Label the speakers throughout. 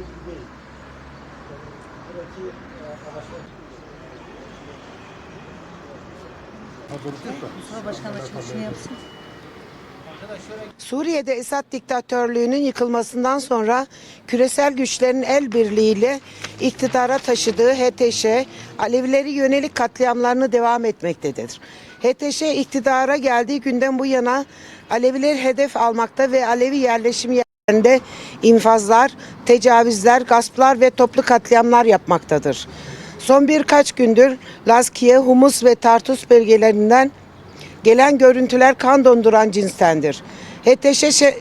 Speaker 1: gibi değil. Yani buradaki e, amaçlar
Speaker 2: Mustafa Başkan açılışını yapsın.
Speaker 3: Suriye'de Esad diktatörlüğünün yıkılmasından sonra küresel güçlerin el birliğiyle iktidara taşıdığı HTŞ, Alevileri yönelik katliamlarını devam etmektedir. HTŞ iktidara geldiği günden bu yana Alevileri hedef almakta ve Alevi yerleşim yerlerinde infazlar, tecavüzler, gasplar ve toplu katliamlar yapmaktadır. Son birkaç gündür Laskiye, Humus ve Tartus bölgelerinden Gelen görüntüler kan donduran cinstendir. HTŞ şe-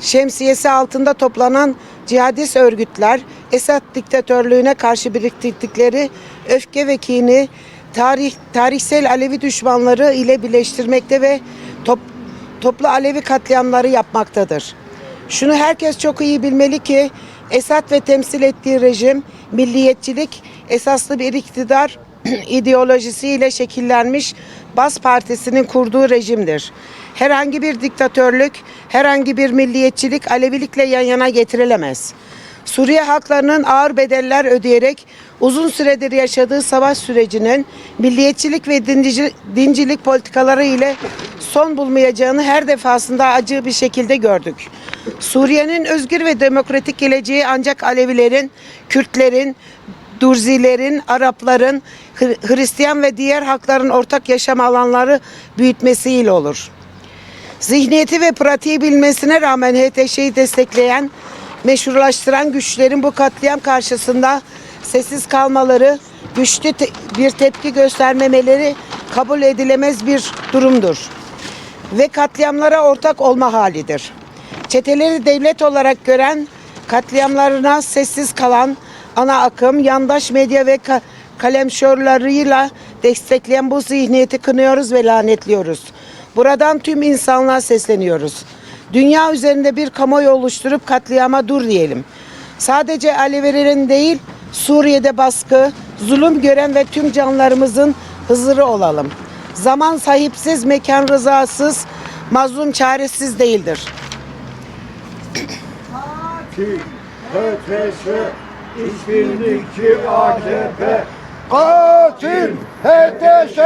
Speaker 3: şemsiyesi altında toplanan cihadist örgütler Esad diktatörlüğüne karşı biriktirdikleri öfke ve kini tarih, tarihsel Alevi düşmanları ile birleştirmekte ve top, toplu Alevi katliamları yapmaktadır. Şunu herkes çok iyi bilmeli ki Esad ve temsil ettiği rejim milliyetçilik esaslı bir iktidar ideolojisiyle şekillenmiş Bas Partisi'nin kurduğu rejimdir. Herhangi bir diktatörlük, herhangi bir milliyetçilik Alevilikle yan yana getirilemez. Suriye halklarının ağır bedeller ödeyerek uzun süredir yaşadığı savaş sürecinin milliyetçilik ve dinci- dincilik politikaları ile son bulmayacağını her defasında acı bir şekilde gördük. Suriye'nin özgür ve demokratik geleceği ancak Alevilerin, Kürtlerin, Durzilerin, Arapların, Hri- Hristiyan ve diğer halkların ortak yaşam alanları büyütmesiyle olur. Zihniyeti ve pratiği bilmesine rağmen HTŞ'yi destekleyen, meşrulaştıran güçlerin bu katliam karşısında sessiz kalmaları, güçlü te- bir tepki göstermemeleri kabul edilemez bir durumdur. Ve katliamlara ortak olma halidir. Çeteleri devlet olarak gören, katliamlarına sessiz kalan ana akım, yandaş medya ve ka- kalemşörleriyle destekleyen bu zihniyeti kınıyoruz ve lanetliyoruz. Buradan tüm insanlığa sesleniyoruz. Dünya üzerinde bir kamuoyu oluşturup katliama dur diyelim. Sadece Alevilerin değil, Suriye'de baskı, zulüm gören ve tüm canlarımızın hızırı olalım. Zaman sahipsiz, mekan rızasız, mazlum çaresiz değildir.
Speaker 4: HTŞ, İşbirlikçi AKP. Katil HTŞ,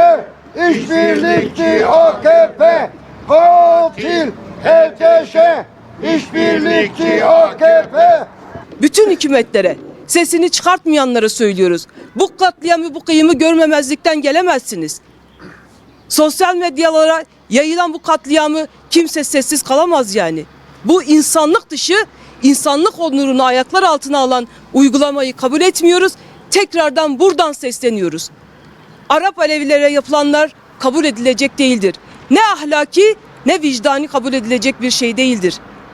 Speaker 4: İşbirlikçi AKP. Katil HTŞ, İşbirlikçi AKP.
Speaker 5: bütün hükümetlere, sesini çıkartmayanlara söylüyoruz. Bu katliamı, bu kıyımı görmemezlikten gelemezsiniz. Sosyal medyalara yayılan bu katliamı kimse sessiz kalamaz yani. Bu insanlık dışı, insanlık onurunu ayaklar altına alan uygulamayı kabul etmiyoruz. Tekrardan buradan sesleniyoruz. Arap Alevilere yapılanlar kabul edilecek değildir. Ne ahlaki ne vicdani kabul edilecek bir şey değildir.